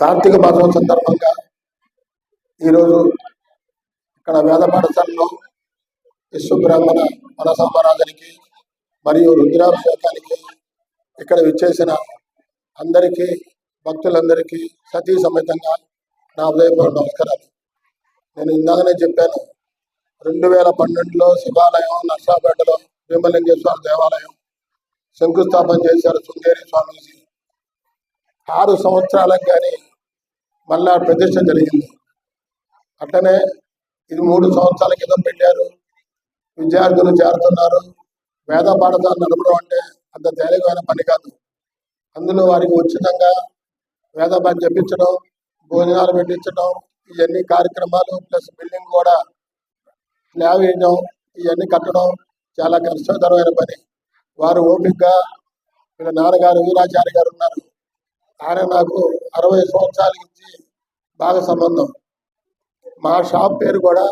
కార్తీక మాసం సందర్భంగా ఈరోజు ఇక్కడ వేద పాఠశాలలో విశ్వబ్రాహ్మణ మనసామరాజునికి మరియు రుద్రాభిషేకానికి ఇక్కడ విచ్చేసిన అందరికీ భక్తులందరికీ సతీ సమేతంగా నా ఉదయపూర్వ నమస్కారాలు. నేను ఇందాకనే చెప్పాను రెండు వేల పన్నెండులో శివాలయం నర్సాపేటలో భీమలింగేశ్వర దేవాలయం శంకుస్థాపన చేశారు శృంగేరి స్వామీజీ. ఆరు సంవత్సరాలకు కానీ మళ్ళా ప్రతిష్ట జరిగింది. అట్లనే ఇది మూడు సంవత్సరాల క్రితం పెట్టారు. విద్యార్థులు చేరుతున్నారు. వేద పాఠశాల నడపడం అంటే అంత తేలికమైన పని కాదు. అందులో వారికి ఉచితంగా వేద పని చెప్పించడం భోజనాలు పెట్టించడం ఇవన్నీ కార్యక్రమాలు ప్లస్ బిల్డింగ్ కూడా స్లాబ్ వేయడం ఇవన్నీ కట్టడం చాలా కష్టతరమైన పని. వారు ఓపికగా వీళ్ళ నాన్నగారు వీరాచారి గారు ఉన్నారు. ఆయన నాకు అరవై సంవత్సరాల నుంచి బాగా సంబంధం. మా షాప్ పేరు కూడా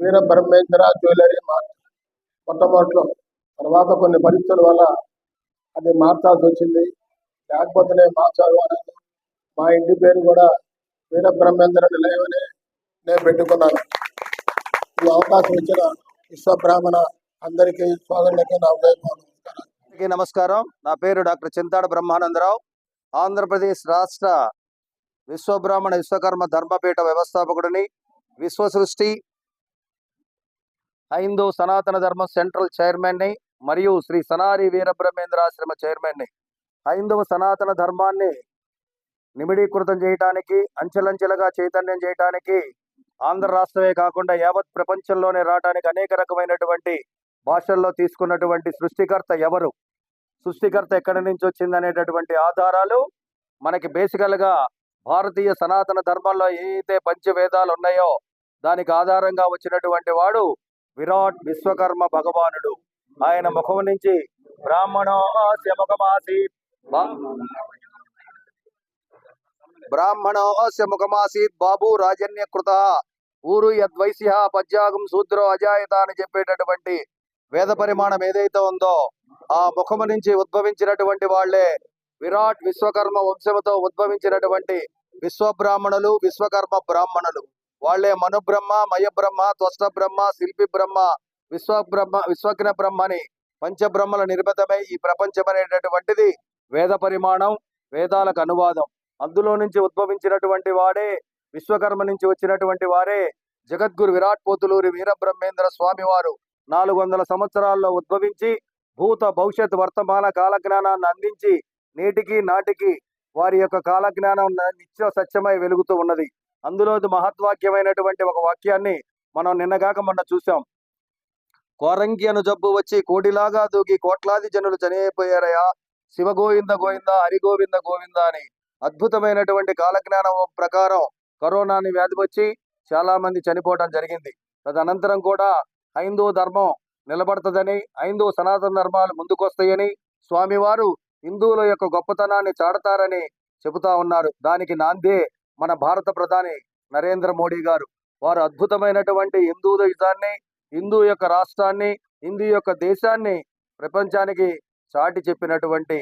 వీర బ్రహ్మేంద్ర జ్యువెలరీ మార్ట్. మొట్టమొదట్లో తర్వాత కొన్ని పరిస్థితుల వల్ల అది మార్చాల్సి వచ్చింది. లేకపోతేనే మార్చాలి అనేది మా ఇంటి పేరు కూడా వీర బ్రహ్మేంద్ర నిలయం అని నేను పెట్టుకున్నాను. ఈ అవకాశం ఇచ్చిన విశ్వబ్రాహ్మణ అందరికీ సోదరులకి నా ఉదయం అందరికీ నమస్కారం. నా పేరు డాక్టర్ చింతాడ బ్రహ్మానందరావు. ఆంధ్రప్రదేశ్ రాష్ట్ర విశ్వబ్రాహ్మణ విశ్వకర్మ ధర్మపీఠ వ్యవస్థాపకుడిని విశ్వసృష్టి హైందూ సనాతన ధర్మ సెంట్రల్ చైర్మన్ని మరియు శ్రీ సనారి వీరబ్రహ్మేంద్రాశ్రమ చైర్మన్ని. హైందవ సనాతన ధర్మాన్ని నిమిడీకృతం చేయటానికి అంచెలంచెలుగా చైతన్యం చేయటానికి ఆంధ్ర రాష్ట్రమే కాకుండా యావత్ ప్రపంచంలోనే రావడానికి అనేక రకమైనటువంటి భాషల్లో తీసుకున్నటువంటి సృష్టికర్త ఎవరు? సృష్టికర్త ఎక్కడి నుంచి వచ్చింది అనేటటువంటి ఆధారాలు మనకి బేసికల్గా భారతీయ సనాతన ధర్మంలో ఏదైతే పంచవేదాలు ఉన్నాయో దానికి ఆధారంగా వచ్చినటువంటి వాడు విరాట్ విశ్వకర్మ భగవానుడు. ఆయన ముఖం నుంచి బ్రాహ్మణోస్య ముఖమాసి బ్రాహ్మణోస్య ముఖమాసీత్ బాబు రాజన్య కృత ఊరు యద్వైశ్య పద్యాగం శూద్రో అజాయత అని చెప్పేటటువంటి వేద పరిమాణం ఏదైతే ఉందో ఆ ముఖము నుంచి ఉద్భవించినటువంటి వాళ్ళే విరాట్ విశ్వకర్మ వంశముతో ఉద్భవించినటువంటి విశ్వబ్రాహ్మణులు విశ్వకర్మ బ్రాహ్మణులు. వాళ్ళే మనుబ్రహ్మ మయబ్రహ్మ త్వష్ట బ్రహ్మ శిల్పి బ్రహ్మ విశ్వబ్రహ్మ విశ్వజ్ఞ బ్రహ్మని పంచబ్రహ్మల నిర్మితమై ఈ ప్రపంచం అనేటటువంటిది వేద పరిమాణం వేదాలకు అనువాదం. అందులో నుంచి ఉద్భవించినటువంటి వాడే విశ్వకర్మ నుంచి వచ్చినటువంటి వారే జగద్గురు విరాట్ పోతులూరి వీరబ్రహ్మేంద్ర స్వామి వారు నాలుగు వందల సంవత్సరాల్లో ఉద్భవించి భూత భవిష్యత్ వర్తమాన కాలజ్ఞానాన్ని అందించి నేటికి నాటికి వారి యొక్క కాలజ్ఞానం నిత్య సత్యమై వెలుగుతూ ఉన్నది. అందులో మహత్వాక్యమైనటువంటి ఒక వాక్యాన్ని మనం నిన్నగాక మొన్న చూసాం కోరంగి అను జబ్బు వచ్చి కోటిలాగా దూకి కోట్లాది జనులు చనిపోయారయా శివ గోవింద హరిగోవింద హరి గోవింద అని అద్భుతమైనటువంటి కాలజ్ఞానం ప్రకారం కరోనాని వ్యాధి వచ్చి చాలా మంది చనిపోవడం జరిగింది. తదనంతరం కూడా హైందవ ధర్మం నిలబడుతుందని హైందవ సనాతన ధర్మాలు ముందుకొస్తాయని స్వామివారు హిందువుల యొక్క గొప్పతనాన్ని చాడతారని చెబుతా ఉన్నారు. దానికి నాందే మన భారత ప్రధాని నరేంద్ర మోడీ గారు. వారు అద్భుతమైనటువంటి హిందూ దేశాన్ని హిందూ యొక్క రాష్ట్రాన్ని హిందూ యొక్క దేశాన్ని ప్రపంచానికి చాటి చెప్పినటువంటి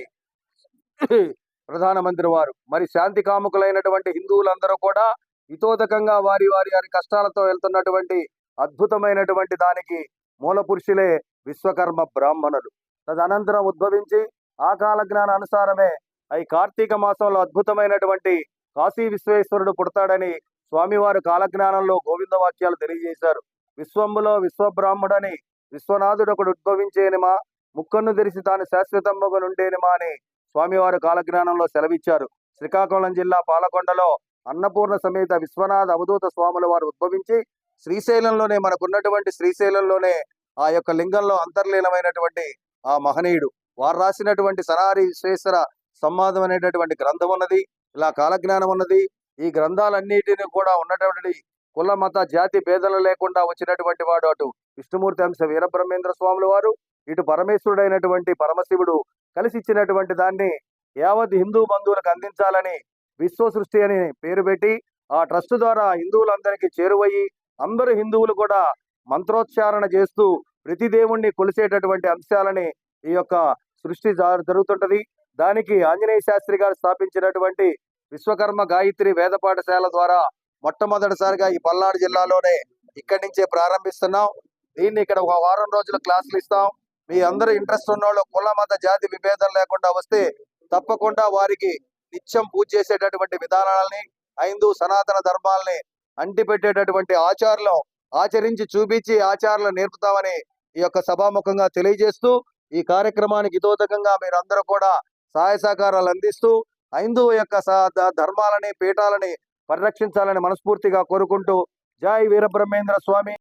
ప్రధానమంత్రి వారు. మరి శాంతి కాముకులైనటువంటి హిందువులందరూ కూడా ఇతోదకంగా వారి వారి వారి కష్టాలతో వెళ్తున్నటువంటి అద్భుతమైనటువంటి దానికి మూల పురుషులే విశ్వకర్మ బ్రాహ్మణులు. తదనంతరం ఉద్భవించి ఆ కాల జ్ఞాన అనుసారమే ఈ కార్తీక మాసంలో అద్భుతమైనటువంటి కాశీ విశ్వేశ్వరుడు పుడతాడని స్వామివారు కాలజ్ఞానంలో గోవింద వాక్యాలు తెలియజేశారు. విశ్వంబులో విశ్వబ్రాహ్మడని విశ్వనాథుడు ఒకడు ఉద్భవించేనిమా ముక్కను తెరిచి తాను శాశ్వతమ్మగా నుండేనిమా అని స్వామివారు కాలజ్ఞానంలో సెలవిచ్చారు. శ్రీకాకుళం జిల్లా పాలకొండలో అన్నపూర్ణ సమేత విశ్వనాథ అవధూత స్వాముల వారు ఉద్భవించి శ్రీశైలంలోనే మనకున్నటువంటి శ్రీశైలంలోనే ఆ యొక్క లింగంలో అంతర్లీనమైనటువంటి ఆ మహనీయుడు. వారు రాసినటువంటి సనారి విశ్వేశ్వర సంవాదం అనేటటువంటి గ్రంథం ఉన్నది ఇలా కాలజ్ఞానం ఉన్నది. ఈ గ్రంథాలన్నిటిని కూడా ఉన్నటువంటి కుల మత జాతి భేదాలు లేకుండా వచ్చినటువంటి వాడు అటు విష్ణుమూర్తి అంశ వీరబ్రహ్మేంద్ర స్వాముల వారు ఇటు పరమేశ్వరుడైనటువంటి పరమశివుడు కలిసి ఇచ్చినటువంటి దాన్ని యావత్ హిందూ బంధువులకు అందించాలని విశ్వ సృష్టి అని పేరు పెట్టి ఆ ట్రస్ట్ ద్వారా హిందువులందరికీ చేరువయ్యి అందరు హిందువులు కూడా మంత్రోచ్చారణ చేస్తూ ప్రతి దేవుణ్ణి కొలిసేటటువంటి అంశాలని ఈ యొక్క సృష్టి జరుగుతుంటది. దానికి ఆంజనేయ శాస్త్రి గారు స్థాపించినటువంటి విశ్వకర్మ గాయత్రి వేద పాఠశాల ద్వారా మొట్టమొదటిసారిగా ఈ పల్నాడు జిల్లాలోనే ఇక్కడి నుంచే ప్రారంభిస్తున్నాం. దీన్ని ఇక్కడ ఒక వారం రోజులు క్లాసులు ఇస్తాం. మీ అందరూ ఇంట్రెస్ట్ ఉన్న వాళ్ళు కుల మత జాతి విభేదం లేకుండా వస్తే తప్పకుండా వారికి నిత్యం పూజ చేసేటటువంటి విధానాలని హైందూ సనాతన ధర్మాలని అంటిపెట్టేటటువంటి ఆచారాలు ఆచరించి చూపించి ఆచారాలు నేర్పుతామని ఈ యొక్క సభాముఖంగా తెలియజేస్తూ ఈ కార్యక్రమానికి ఇతోదకంగా మీరందరూ కూడా సహాయ సహకారాలు అందిస్తూ హైందువు యొక్క ధర్మాలని పీఠాలని పరిరక్షించాలని మనస్ఫూర్తిగా కోరుకుంటూ జై వీరబ్రహ్మేంద్ర స్వామి.